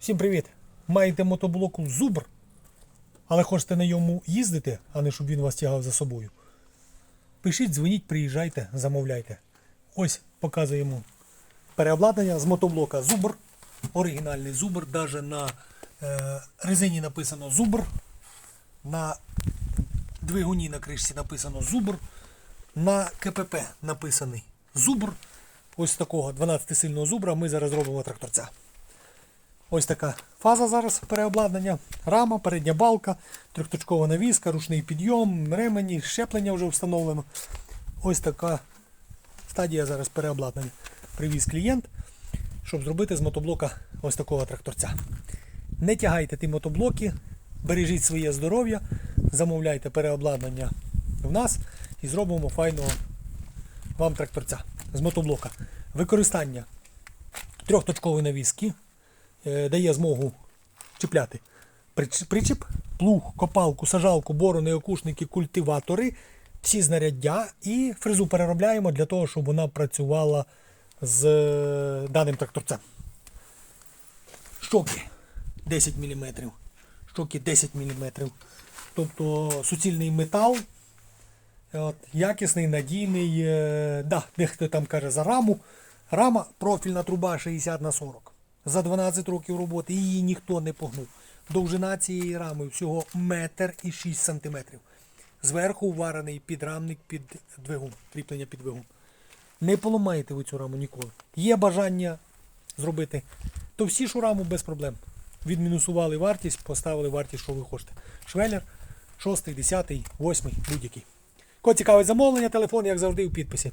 Всім привіт! Маєте мотоблоку Зубр, але хочете на ньому їздити, а не щоб він вас тягав за собою. Пишіть, дзвоніть, приїжджайте, замовляйте. Ось показуємо переобладнання з мотоблока Зубр. Оригінальний Зубр. Навіть на е, резині написано Зубр. На двигуні на кришці написано Зубр. На КПП написаний Зубр. Ось такого 12-сильного зубра ми зараз робимо тракторця. Ось така фаза зараз переобладнання. Рама, передня балка, трьохточкова навіска, ручний підйом, ремені, щеплення вже встановлено. Ось така стадія зараз переобладнання. Привіз клієнт, щоб зробити з мотоблока ось такого тракторця. Не тягайте ті мотоблоки, бережіть своє здоров'я, замовляйте переобладнання в нас і зробимо файного вам тракторця з мотоблока. Використання трьохточкової навіски дає змогу чіпляти причіп, плуг, копалку, сажалку, борони, окушники, культиватори, всі знаряддя і фрезу переробляємо для того, щоб вона працювала з е, даним тракторцем. Щоки 10 мм, щоки 10 мм. Тобто суцільний метал, От, якісний, надійний. Е, да, дехто там каже за раму. Рама профільна труба 60 на 40. За 12 років роботи її ніхто не погнув. Довжина цієї рами всього метр і 6 сантиметрів. Зверху варений підрамник під двигун, кріплення під двигун. Не поламаєте ви цю раму ніколи. Є бажання зробити, то всі ж у раму без проблем. Відмінусували вартість, поставили вартість, що ви хочете. Швеллер 6, 10, 8, будь-який. Кого цікавить замовлення, телефон, як завжди, у підписі.